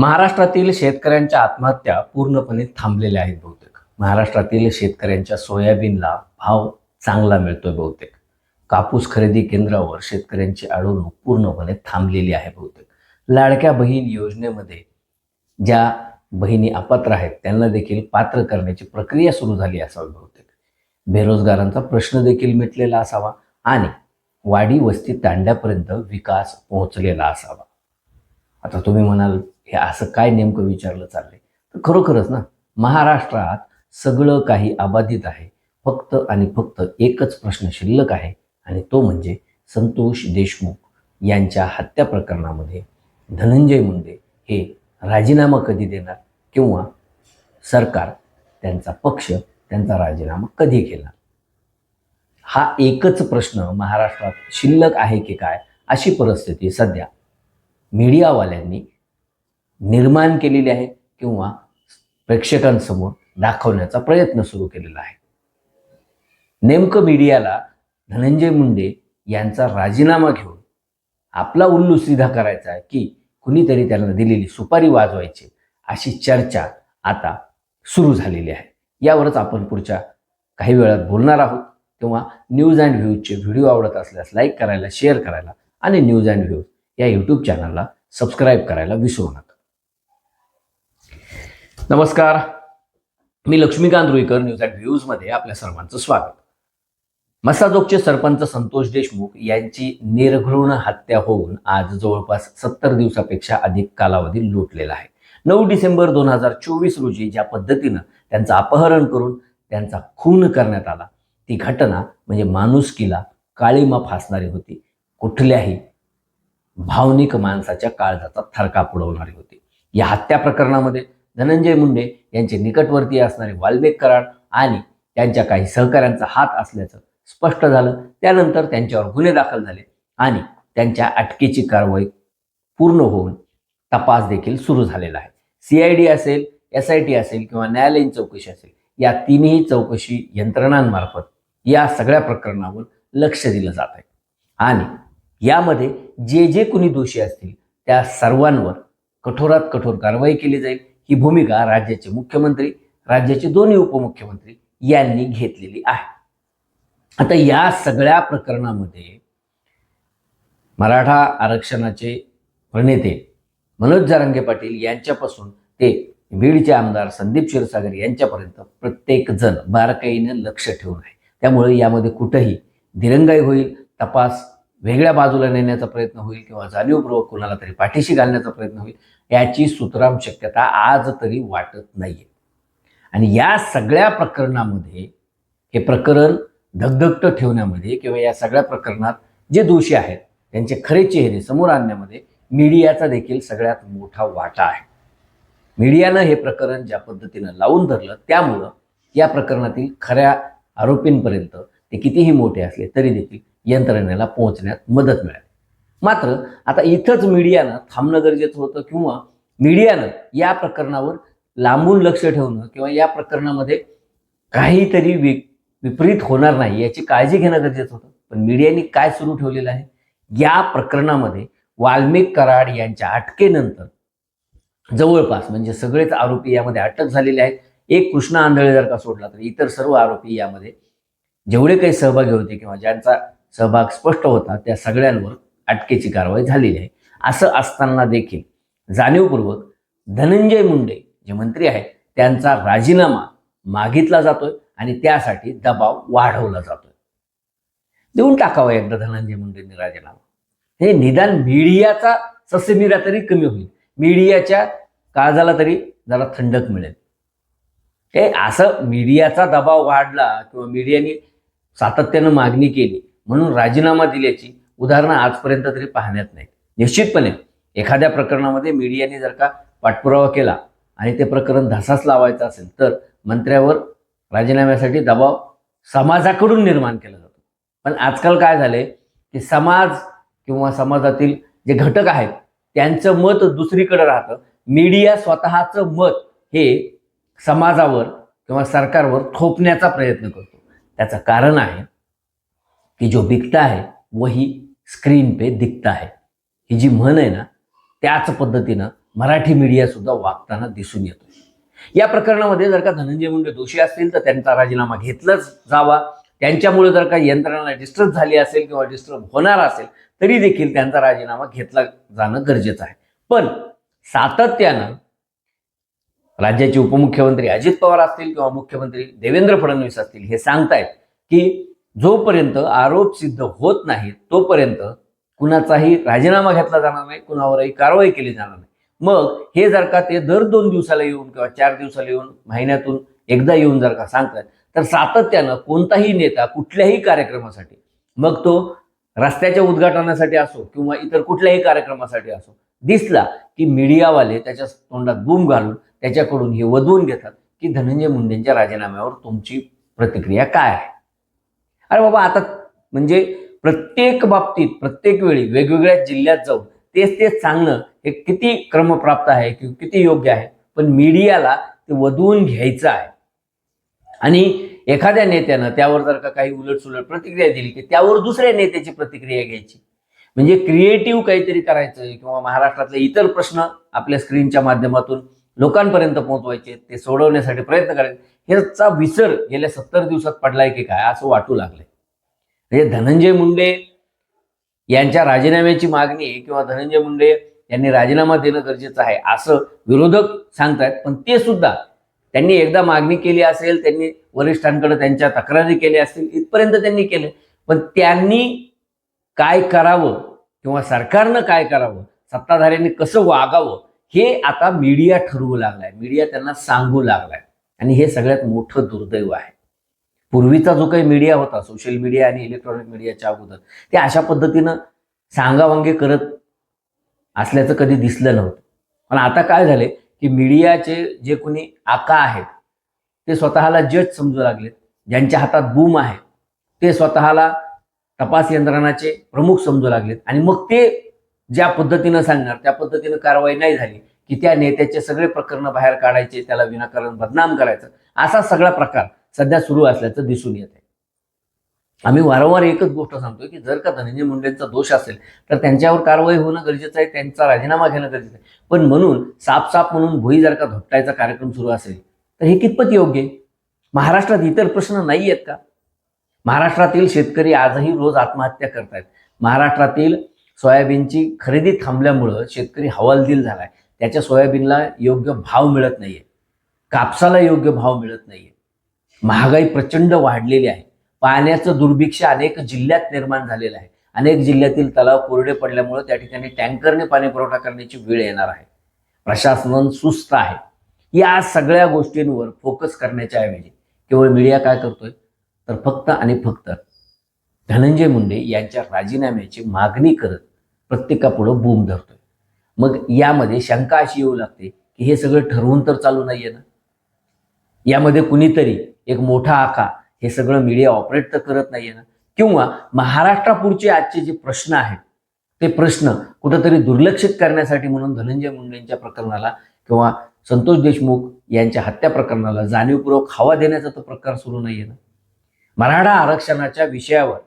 महाराष्ट्रातील शेतकऱ्यांच्या आत्महत्या पूर्णपणे थांबलेल्या आहेत बहुतेक. महाराष्ट्रातील शेतकऱ्यांच्या सोयाबीनला भाव चांगला मिळतोय बहुतेक. कापूस खरेदी केंद्रावर शेतकऱ्यांची अडवणूक पूर्णपणे थांबलेली आहे बहुतेक. लाडक्या बहीण योजनेमध्ये ज्या बहिणी अपात्र आहेत त्यांना देखील पात्र करण्याची प्रक्रिया सुरू झाली असावी बहुतेक. बेरोजगारांचा प्रश्न देखील मिटलेला असावा आणि वाडी वस्ती तांड्यापर्यंत विकास पोहोचलेला असावा. आता तुम्ही म्हणाल हे असं काय नेमकं विचारलं चाललंय? तर खरोखरच ना महाराष्ट्रात सगळं काही अबाधित आहे. फक्त आणि फक्त एकच प्रश्न शिल्लक आहे आणि तो म्हणजे संतोष देशमुख यांच्या हत्या प्रकरणामध्ये धनंजय मुंडे हे राजीनामा कधी देणार किंवा सरकार त्यांचा पक्ष त्यांचा राजीनामा कधी घेणार? हा एकच प्रश्न महाराष्ट्रात शिल्लक आहे की काय अशी परिस्थिती सध्या मीडियावाल्यांनी निर्माण केलेली आहे किंवा प्रेक्षकांसमोर दाखवण्याचा प्रयत्न सुरू केलेला आहे. नेमकं मीडियाला धनंजय मुंडे यांचा राजीनामा घेऊन आपला उल्लू सीधा करायचा आहे की कुणीतरी त्यांना दिलेली सुपारी वाजवायची अशी चर्चा आता सुरू झालेली आहे. यावरच आपण पुढच्या काही वेळात बोलणार आहोत. किंवा न्यूज अँड व्ह्यूजचे व्हिडिओ आवडत असल्यास लाईक करायला शेअर करायला आणि न्यूज अँड व्ह्यूज या यूट्यूब चॅनलला सबस्क्राईब करायला विसरू नका. नमस्कार. मी लक्ष्मीकांत रुईकर न्यूज अँड व्ह्यूजमध्ये आपल्या सर्वांचं स्वागत. मसाजोगचे सरपंच संतोष देशमुख यांची निर्घृण हत्या होऊन आज जवळपास सत्तर दिवसापेक्षा अधिक कालावधी लोटलेला आहे. नऊ डिसेंबर दोन हजार चोवीस रोजी ज्या पद्धतीनं त्यांचं अपहरण करून त्यांचा खून करण्यात आला ती घटना म्हणजे माणुसकीला काळीमा फासणारी होती. कुठल्याही भावनिक माणसाच्या काळजाचा थरका पुडवणारी होती. या हत्या प्रकरणामध्ये धनंजय मुंडे यांचे निकटवर्तीय असणारे वाल्मिक कराड आणि त्यांच्या काही सहकाऱ्यांचा हात असल्याचं स्पष्ट झालं. त्यानंतर त्यांच्यावर गुन्हे दाखल झाले आणि त्यांच्या अटकेची कारवाई पूर्ण होऊन तपास देखील सुरू झालेला आहे. सी असेल एस आय टी असेल किंवा न्यायालयीन चौकशी असेल या तिन्ही चौकशी यंत्रणांमार्फत या सगळ्या प्रकरणावर लक्ष दिलं जात आहे. आणि यामध्ये जे जे कुणी दोषी असतील त्या सर्वांवर कठोरात कठोर कारवाई केली जाईल. ही भूमिका राज्याचे मुख्यमंत्री राज्याचे दोन्ही उपमुख्यमंत्री यांनी घेतलेली आहे. आता या सगळ्या प्रकरणामध्ये मराठा आरक्षणाचे प्रणेते मनोज जारंगे पाटील यांच्यापासून ते बीडचे आमदार संदीप क्षीरसागर यांच्यापर्यंत प्रत्येक जण बारकाईनं लक्ष ठेवून आहे. त्यामुळे यामध्ये कुठंही दिरंगाई होईल तपास वेगळ्या बाजूला नेण्याचा प्रयत्न होईल किंवा जाणीवपूर्वक कुणाला तरी पाठीशी घालण्याचा प्रयत्न होईल याची सुतराम शक्यता आज तरी वाटत नाहीये. आणि या सगळ्या प्रकरणामध्ये हे प्रकरण धगधगट ठेवण्यामध्ये किंवा या सगळ्या प्रकरणात जे दोषी आहेत त्यांचे खरे चेहरे समोर आणण्यामध्ये मीडियाचा देखील सगळ्यात मोठा वाटा आहे. मीडियानं हे प्रकरण ज्या पद्धतीनं लावून धरलं त्यामुळं या प्रकरणातील खऱ्या आरोपींपर्यंत ते कितीही मोठे असले तरी देखील यंत्रणेला पोहोचण्यात मदत मिळाली. मात्र आता इथंच मीडियानं थांबणं गरजेचं होतं किंवा मीडियानं या प्रकरणावर लांबून लक्ष ठेवणं किंवा या प्रकरणामध्ये काहीतरी वि विपरीत होणार नाही याची काळजी घेणं गरजेचं होतं. पण मीडियाने काय सुरू ठेवलेलं आहे? या प्रकरणामध्ये वाल्मिक कराड यांच्या अटकेनंतर जवळपास म्हणजे सगळेच आरोपी यामध्ये अटक झालेले आहेत. एक कृष्णा आंधळे जर का सोडला तर इतर सर्व आरोपी यामध्ये जेवढे काही सहभागी होते किंवा ज्यांचा सहभाग स्पष्ट होता त्या सगळ्यांवर अटकेची कारवाई झालेली आहे. असं असताना देखील जाणीवपूर्वक धनंजय मुंडे जे मंत्री आहेत त्यांचा राजीनामा मागितला जातोय आणि त्यासाठी दबाव वाढवला जातोय. देऊन टाकावा एकदा धनंजय मुंडेंनी राजीनामा. हे निदान मीडियाचा ससेमिरा तरी कमी होईल. मीडियाच्या काळजाला तरी जरा थंडक मिळेल. हे असं मीडियाचा दबाव वाढला किंवा मीडियाने सातत्यानं मागणी केली म्हणून राजीनामा दिल्याची उदाहरणं आजपर्यंत तरी पाहण्यात नाहीत. निश्चितपणे एखाद्या प्रकरणामध्ये मीडियाने जर का पाठपुरावा केला आणि ते प्रकरण धसास लावायचं असेल तर मंत्र्यावर राजीनाम्यासाठी दबाव समाजाकडून निर्माण केला जातो. पण आजकाल काय झाले की समाज किंवा समाजातील जे घटक आहेत त्यांचं मत दुसरीकडे राहतं. मीडिया स्वतःचं मत हे समाजावर किंवा सरकारवर थोपण्याचा प्रयत्न करतो. त्याचं कारण आहे की जो बिकता है वही स्क्रीन पे दिखता है ही जी म्हण आहे ना त्याच पद्धतीनं मराठी मीडिया सुद्धा वागताना दिसून येतो. या प्रकरणामध्ये जर का धनंजय मुंडे दोषी असतील तर त्यांचा राजीनामा घेतलाच जावा. त्यांच्यामुळे जर का यंत्रणा डिस्टर्ब झाली असेल किंवा डिस्टर्ब होणार असेल तरी देखील त्यांचा राजीनामा घेतला जाणं गरजेचं आहे. पण सातत्यानं राज्याचे उपमुख्यमंत्री अजित पवार असतील किंवा मुख्यमंत्री देवेंद्र फडणवीस असतील हे सांगतायत की जोपर्यंत आरोप सिद्ध होत नाही तोपर्यंत कुणाचाही राजीनामा घेतला जाणार नाही कुणावरही कारवाई केली जाणार नाही. मग हे जर का ते दर दोन दिवसाला येऊन किंवा चार दिवसाला येऊन महिन्यातून एकदा येऊन जर का सांगतात तर सातत्यानं कोणताही नेता कुठल्याही कार्यक्रमासाठी मग तो रस्त्याच्या उद्घाटनासाठी असो किंवा इतर कुठल्याही कार्यक्रमासाठी असो दिसला की मीडियावाले त्याच्या तोंडात बूम घालून त्याच्याकडून हे वधवून घेतात की धनंजय मुंडेंच्या राजीनाम्यावर तुमची प्रतिक्रिया काय आहे? अरे बाबा आता म्हणजे प्रत्येक बाबतीत प्रत्येक वेळी वेगवेगळ्या जिल्ह्यात जाऊन तेच तेच सांगणं हे किती क्रमप्राप्त आहे किंवा किती योग्य आहे? पण मीडियाला ते वधवून घ्यायचं आहे. आणि एखाद्या नेत्यानं त्यावर जर का काही उलटसुलट प्रतिक्रिया दिली की त्यावर दुसऱ्या नेत्याची प्रतिक्रिया घ्यायची. म्हणजे क्रिएटिव्ह काहीतरी करायचं किंवा महाराष्ट्रातले इतर प्रश्न आपल्या स्क्रीनच्या माध्यमातून लोकांपर्यंत पोहोचवायचे ते सोडवण्यासाठी प्रयत्न करायचे. याचा विसर गेल्या सत्तर दिवसात पडलाय की काय असं वाटू लागलंय. म्हणजे धनंजय मुंडे यांच्या राजीनाम्याची मागणी किंवा धनंजय मुंडे यांनी राजीनामा देणं गरजेचं आहे असं विरोधक सांगतायत. पण ते सुद्धा त्यांनी एकदा मागणी केली असेल त्यांनी वरिष्ठांकडे त्यांच्या तक्रारी केल्या असतील इथपर्यंत त्यांनी केले. पण त्यांनी काय करावं किंवा सरकारनं काय करावं सत्ताधाऱ्यांनी कसं वागावं हे आता मीडिया ठरवू लागलाय. मीडिया त्यांना सांगू लागलाय. आणि हे सगळ्यात मोठं दुर्दैव आहे. पूर्वीचा जो काही मीडिया होता सोशल मीडिया आणि इलेक्ट्रॉनिक मीडियाच्या अगोदर ते अशा पद्धतीनं सांगावांगे करत असल्याचं कधी दिसलं नव्हतं. पण आता काय झाले की मीडियाचे जे कोणी आका आहेत ते स्वतःला जज समजू लागलेत. ज्यांच्या हातात बूम आहे ते स्वतःला तपास यंत्रणाचे प्रमुख समजू लागलेत. आणि मग ते ज्या पद्धतीनं सांगणार त्या पद्धतीनं कारवाई नाही झाली की त्या नेत्याचे सगळे प्रकरण बाहेर काढायचे त्याला विनाकारण बदनाम करायचं. असा सगळा प्रकार सध्या सुरू असल्याचं दिसून येत आहे आम्ही वारंवार एकच गोष्ट सांगतोय की जर का धनंजय मुंडेंचा दोष असेल तर त्यांच्यावर कारवाई होणं गरजेचं आहे त्यांचा राजीनामा घेणं गरजेचं आहे. पण म्हणून साफ म्हणून भुई जर का धोपटायचा कार्यक्रम सुरू असेल तर हे कितपत योग्य? आहे महाराष्ट्रात इतर प्रश्न नाही आहेत का? महाराष्ट्रातील शेतकरी आजही रोज आत्महत्या करतायत. महाराष्ट्रातील सोयाबीनची खरेदी थांबल्यामुळं शेतकरी हवालदिल झालाय. त्याच्या सोयाबीनला योग्य भाव मिळत नाहीये. कापसाला योग्य भाव मिळत नाहीये. महागाई प्रचंड वाढलेली आहे. पाण्याचं दुर्भिक्ष अनेक जिल्ह्यात निर्माण झालेलं आहे. अनेक जिल्ह्यातील तलाव कोरडे पडल्यामुळे त्या ठिकाणी टँकरने पाणी पुरवठा करण्याची वेळ येणार आहे. प्रशासन सुस्त आहे. या सगळ्या गोष्टींवर फोकस करण्याच्या ऐवजी केवळ मीडिया काय करतोय? तर फक्त आणि फक्त धनंजय मुंडे यांच्या राजीनाम्याची मागणी करत प्रत्येकापुढं बूम धरतोय. मग यामध्ये शंका अशी येऊ लागते की हे सगळं ठरवून तर चालू नाहीये ना? यामध्ये कुणीतरी एक मोठा आका हे सगळं मीडिया ऑपरेट तर करत नाहीये ना? किंवा महाराष्ट्रापुढचे आजचे जे प्रश्न आहेत ते प्रश्न कुठंतरी दुर्लक्षित करण्यासाठी म्हणून धनंजय मुंडेंच्या प्रकरणाला किंवा संतोष देशमुख यांच्या हत्या प्रकरणाला जाणीवपूर्वक हवा देण्याचा तो प्रकार सुरू नाहीये ना? मराठा आरक्षणाच्या विषयावर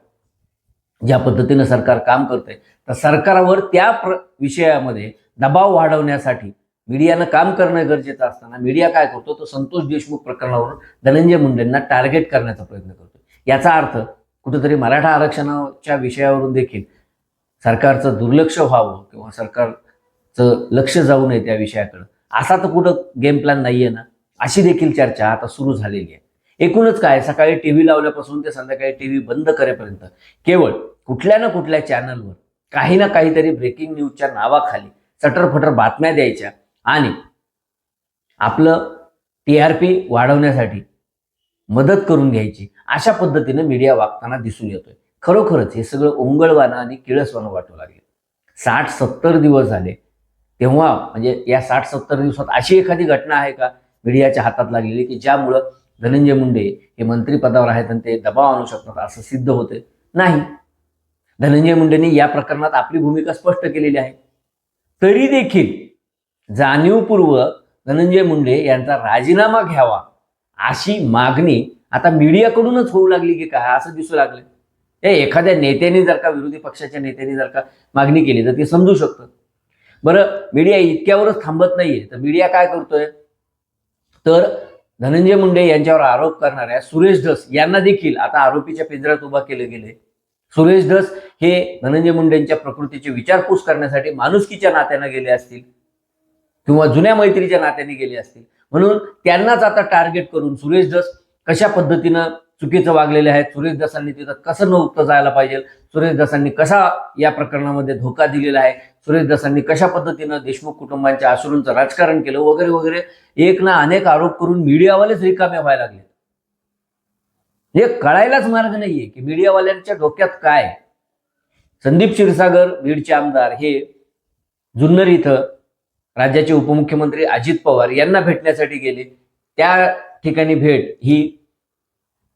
ज्या पद्धतीनं सरकार काम करतंय तर सरकारवर त्या प्र विषयामध्ये दबाव वाढवण्यासाठी मीडियानं काम करणं गरजेचं असताना मीडिया काय करतो तो संतोष देशमुख प्रकरणावरून धनंजय मुंडेंना टार्गेट करण्याचा प्रयत्न करतो याचा अर्थ कुठेतरी मराठा आरक्षणाच्या विषयावरून देखील सरकारचं दुर्लक्ष व्हावं किंवा सरकारचं लक्ष जाऊ नये त्या विषयाकडं असा तर कुठं गेम प्लॅन नाहीये ना? अशी देखील चर्चा आता सुरू झालेली आहे. एकूणच काय सकाळी टी व्ही लावल्यापासून ते संध्याकाळी टी व्ही बंद करेपर्यंत केवळ कुठल्या ना कुठल्या चॅनलवर काही ना काहीतरी ब्रेकिंग न्यूजच्या नावाखाली चटरफटर बातम्या द्यायच्या आणि आपलं टी आर पी वाढवण्यासाठी मदत करून घ्यायची अशा पद्धतीनं मीडिया वागताना दिसून येतोय. खरोखरच हे सगळं ओंगळवानं आणि किळसवानं वाटू लागले साठ सत्तर दिवस झाले. तेव्हा म्हणजे या साठ सत्तर दिवसात अशी एखादी घटना आहे का मीडियाच्या हातात लागलेली की ज्यामुळं धनंजय मुंडे हे मंत्रिपदावर आहेत आणि ते दबाव आणू शकतात असं सिद्ध होते नाही. धनंजय मुंडेंनी या प्रकरणात आपली भूमिका स्पष्ट केलेली आहे. तरी देखील जाणीवपूर्वक धनंजय मुंडे यांचा राजीनामा घ्यावा अशी मागणी आता मीडियाकडूनच होऊ लागली की काय असं दिसू लागलं. हे एखाद्या नेत्याने जर का विरोधी पक्षाच्या नेत्याने जर का मागणी केली तर ते समजू शकतं. बरं मीडिया इतक्यावरच थांबत नाहीये तर मीडिया काय करतोय? तर धनंजय मुंडे यांच्यावर आरोप करणाऱ्या सुरेश धस यांना देखील आता आरोपीच्या पिंजऱ्यात उभा केलं गेलंय. सुरेश धस हे धनंजय मुंडेंच्या प्रकृतीची विचारपूस करण्यासाठी माणुसकीच्या नात्यानं गेले असतील. किंवा जुन्या मैत्रीच्या नात्याने गेले असतील. म्हणून त्यांनाच आता टार्गेट करून सुरेश धस कशा पद्धतीनं चुकीचं वागलेले आहेत सुरेश दासांनी तिथं कसं नव्हतं जायला पाहिजे सुरेश दासांनी कसा या प्रकरणामध्ये धोका दिलेला आहे सुरेश दासांनी कशा पद्धतीनं देशमुख कुटुंबांच्या आसरूंचं राजकारण केलं वगैरे वगैरे एक ना अनेक आरोप करून मीडियावालेच रिकामे व्हायला लागले. हे कळायलाच मार्ग नाहीये की मीडियावाल्यांच्या डोक्यात काय. संदीप क्षीरसागर बीडचे आमदार हे जुन्नर इथं राज्याचे उपमुख्यमंत्री अजित पवार यांना भेटण्यासाठी गेले. त्या ठिकाणी भेट ही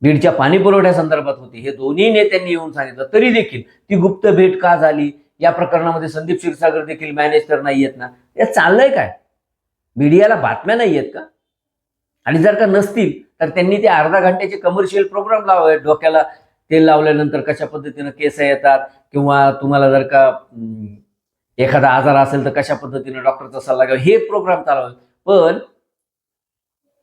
बीडच्या पाणी पुरवठ्या संदर्भात होती. हे दोन्ही नेत्यांनी येऊन सांगितलं. तरी देखील ती गुप्त भेट का झाली? या प्रकरणामध्ये संदीप क्षीरसागर देखील मॅनेज तर नाही आहेत ना? या चाललंय काय? मीडियाला बातम्या नाही आहेत का? आणि जर का नसतील तर त्यांनी ते अर्धा घंट्याचे कमर्शियल प्रोग्राम लावावे डोक्याला तेल लावल्यानंतर कशा पद्धतीनं केस येतात किंवा तुम्हाला जर का एखादा आजार असेल तर कशा पद्धतीनं डॉक्टरचा सल्ला घ्यावा? हे प्रोग्राम चालवावे. पण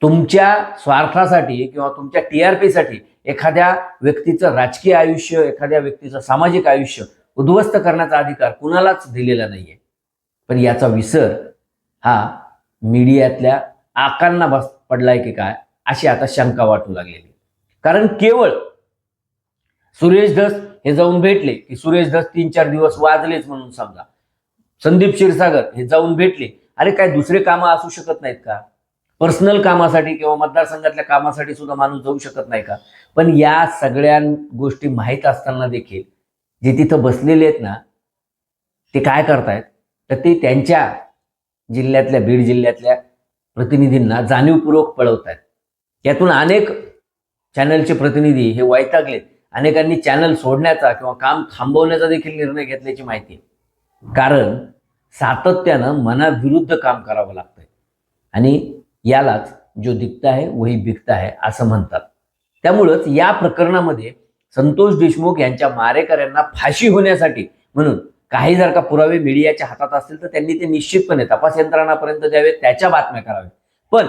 तुमच्या स्वार्थासाठी किंवा तुमच्या टी आर पीसाठी एखाद्या व्यक्तीचं राजकीय आयुष्य एखाद्या व्यक्तीचं सामाजिक आयुष्य उद्ध्वस्त करण्याचा अधिकार कुणालाच दिलेला नाहीये. पण याचा विसर हा मीडियातल्या आकांना बस पडलाय की काय? अशी आता शंका वाटू लागलेली. कारण केवळ सुरेश धस हे जाऊन भेटले की सुरेश धस तीन चार दिवस वाजलेच म्हणून समजा. संदीप क्षीरसागर हे जाऊन भेटले. अरे काय दुसरे कामं असू शकत नाहीत का? पर्सनल कामासाठी किंवा मतदारसंघातल्या कामासाठी सुद्धा माणूस जाऊ शकत नाही का? पण या सगळ्या गोष्टी माहीत असताना देखील जे तिथं बसलेले आहेत ना ते काय करतायत? तर ते त्यांच्या जिल्ह्यातल्या बीड जिल्ह्यातल्या प्रतिनिधींना जाणीवपूर्वक पळवत आहेत यातून अनेक चॅनलचे प्रतिनिधी हे वैतागलेत अनेकांनी चॅनल सोडण्याचा किंवा काम थांबवण्याचा देखील निर्णय घेतल्याची माहिती. आहे कारण सातत्यानं मनाविरुद्ध काम करावं लागतंय. आणि यालाच जो दिखता है वही बिकता है असं म्हणतात. त्यामुळंच या प्रकरणामध्ये संतोष देशमुख यांच्या मारेकऱ्यांना फाशी होण्यासाठी म्हणून काही जर का पुरावे मीडियाच्या हातात असतील तर त्यांनी ते निश्चितपणे तपास यंत्रणापर्यंत द्यावेत त्याच्या बातम्या कराव्यात. पण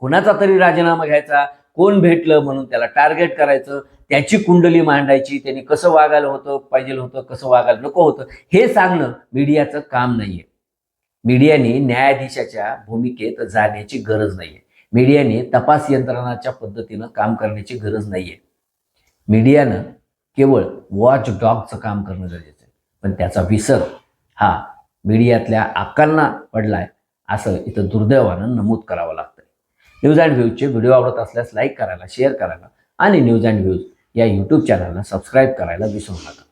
कुणाचा तरी राजीनामा घ्यायचा कोण भेटलं म्हणून त्याला टार्गेट करायचं त्याची कुंडली मांडायची त्यांनी कसं वागायला होतं पाहिजे होतं कसं वागायला नको होतं हे सांगणं मीडियाचं काम नाहीये. मीडियाने न्यायाधीशाच्या भूमिकेत जाण्याची गरज नाहीये. मीडियाने तपास यंत्रणाच्या पद्धतीनं काम करण्याची गरज नाहीये. मीडियानं केवळ वॉच डॉगचं काम करणं गरजेचं आहे. पण त्याचा विसर हा मीडियातल्या आकांना पडलाय असं इथं दुर्दैवानं नमूद करावं लागतं. न्यूज अँड व्ह्यूजचे व्हिडिओ आवडत असल्यास लाईक करायला शेअर करायला आणि न्यूज अँड व्ह्यूज या यूट्यूब चॅनलला सबस्क्राईब करायला विसरू नका.